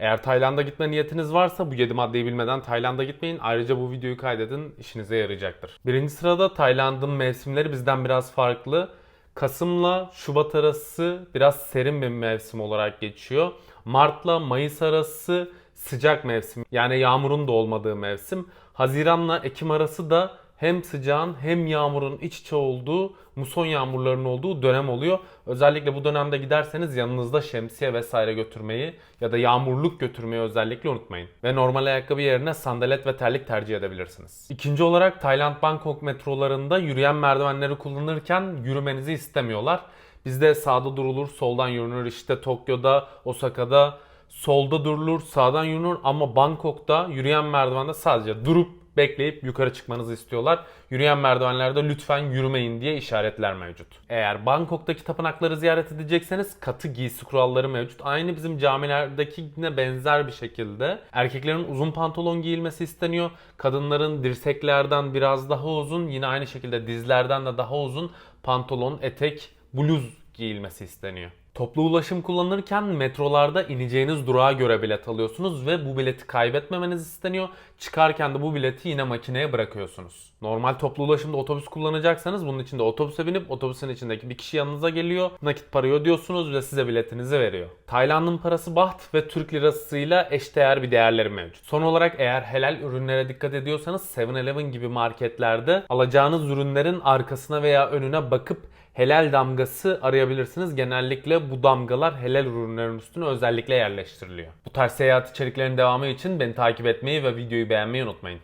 Eğer Tayland'a gitme niyetiniz varsa bu 7 maddeyi bilmeden Tayland'a gitmeyin. Ayrıca bu videoyu kaydedin işinize yarayacaktır. Birinci sırada Tayland'ın mevsimleri bizden biraz farklı. Kasım'la Şubat arası biraz serin bir mevsim olarak geçiyor. Mart'la Mayıs arası sıcak mevsim. Yani yağmurun da olmadığı mevsim. Haziran'la Ekim arası da hem sıcağın hem yağmurun iç içe olduğu, muson yağmurlarının olduğu dönem oluyor. Özellikle bu dönemde giderseniz yanınızda şemsiye vesaire götürmeyi ya da yağmurluk götürmeyi özellikle unutmayın. Ve normal ayakkabı yerine sandalet ve terlik tercih edebilirsiniz. İkinci olarak Tayland Bangkok metrolarında yürüyen merdivenleri kullanırken yürümenizi istemiyorlar. Bizde sağda durulur, soldan yürünür. İşte Tokyo'da, Osaka'da solda durulur, sağdan yürünür ama Bangkok'ta yürüyen merdivende sadece durup bekleyip yukarı çıkmanızı istiyorlar. Yürüyen merdivenlerde lütfen yürümeyin diye işaretler mevcut. Eğer Bangkok'taki tapınakları ziyaret edecekseniz katı giysi kuralları mevcut. Aynı bizim camilerdekine benzer bir şekilde. Erkeklerin uzun pantolon giyilmesi isteniyor. Kadınların dirseklerden biraz daha uzun, yine aynı şekilde dizlerden de daha uzun pantolon, etek, bluz giyilmesi isteniyor. Toplu ulaşım kullanırken metrolarda ineceğiniz durağa göre bilet alıyorsunuz ve bu bileti kaybetmemeniz isteniyor. Çıkarken de bu bileti yine makineye bırakıyorsunuz. Normal toplu ulaşımda otobüs kullanacaksanız bunun için de otobüse binip otobüsün içindeki bir kişi yanınıza geliyor. Nakit parayı ödüyorsunuz ve size biletinizi veriyor. Tayland'ın parası baht ve Türk lirasıyla eşdeğer bir değerleri mevcut. Son olarak eğer helal ürünlere dikkat ediyorsanız 7-Eleven gibi marketlerde alacağınız ürünlerin arkasına veya önüne bakıp helal damgası arayabilirsiniz. Genellikle bu damgalar helal ürünlerin üstüne özellikle yerleştiriliyor. Bu tarz seyahat içeriklerinin devamı için beni takip etmeyi ve videoyu beğenmeyi unutmayın.